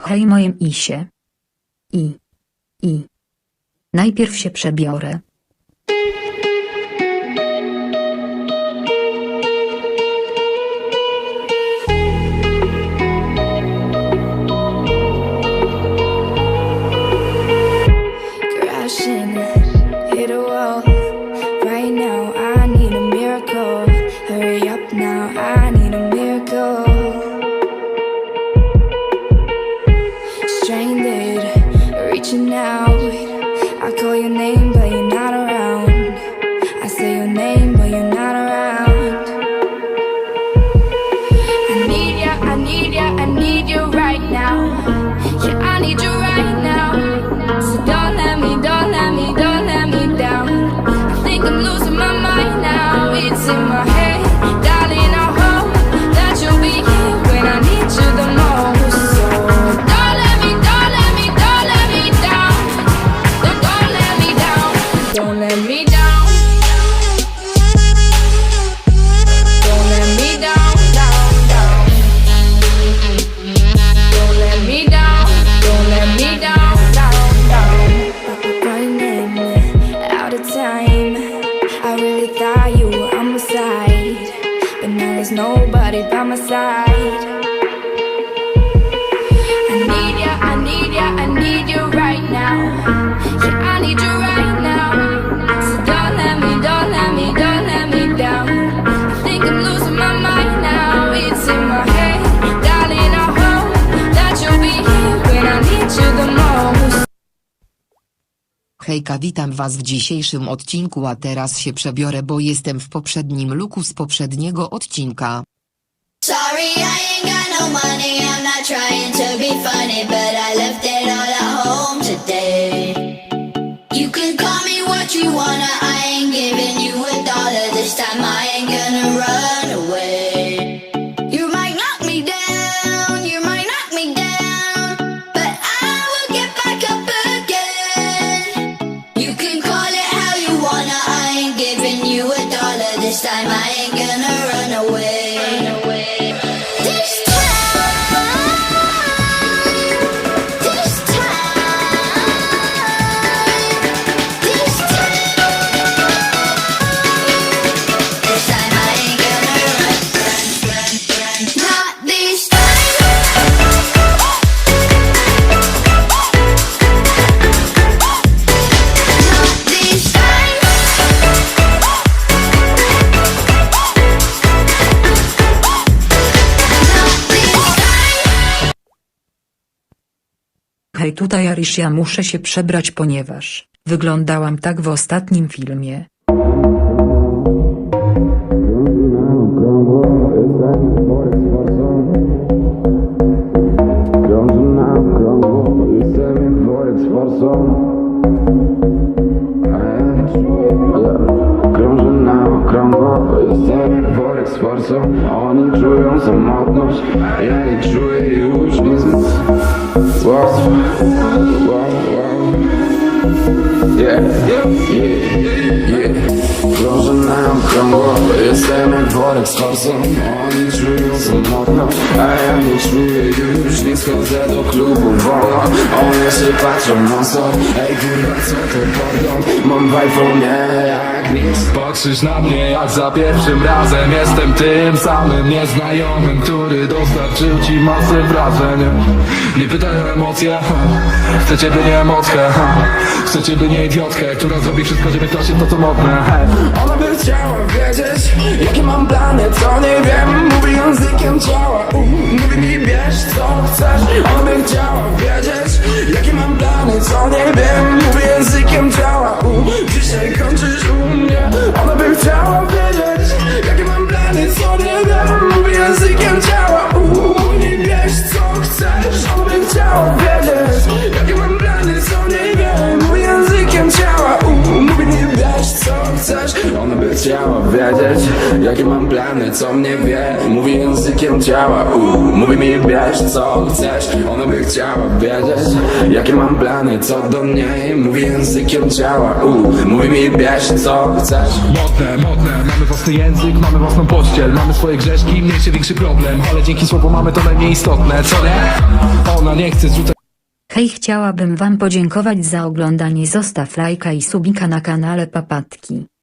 Hej moim isie. I. I. Najpierw się przebiorę. crashing, there's nobody by my side. Hejka witam was w dzisiejszym odcinku a teraz się przebiorę bo jestem w poprzednim luku z poprzedniego odcinka. No. You can call me what you wanna. This time. I ain't gonna run away. Hej tutaj Arisha muszę się przebrać ponieważ wyglądałam tak w ostatnim filmie. Krążę okrągło, jestem worek z forsą Oni czują samotność, ja nie czuję już nic. Wow, wow, wow. Yeah, yeah, yeah. Krążę na okrągło, jestem jak worek z forsą Oni czują samotność, a ja nie czuję już Nie schodzę do klubu wolno. One się patrzą stop Ej kurwa co to pardon? Mam w iPhone'ie Patrzysz na mnie jak za pierwszym razem. Jestem tym samym nieznajomym Który dostarczył ci masę wrażeń. Nie pytaj o emocje Chcę ciebie nie emotkę Chcę ciebie nie idiotkę Która zrobi wszystko, żeby to się to co modne Ona by chciała wiedzieć Jakie mam plany, co nie wiem. Mówi językiem ciała Mówi mi bierz co chcesz. Ona by chciała wiedzieć Jakie mam plany, co nie wiem. Mówi językiem wiedzieć Jakie mam plany, co mnie wie Mówi językiem ciała U, Mówi mi bierz co chcesz Ona by chciała wiedzieć Jakie mam plany, co do niej Mówi językiem ciała U, Mówi mi bierz co chcesz Modne, modne, mamy własny język, mamy własną pościel Mamy swoje grzeszki, mniejszy, większy problem Ale dzięki słowu mamy to najmniej istotne, co nie? Ona Ona nie chce zrzucać Hej, chciałabym wam podziękować za oglądanie. Zostaw lajka i subika na kanale Papatki.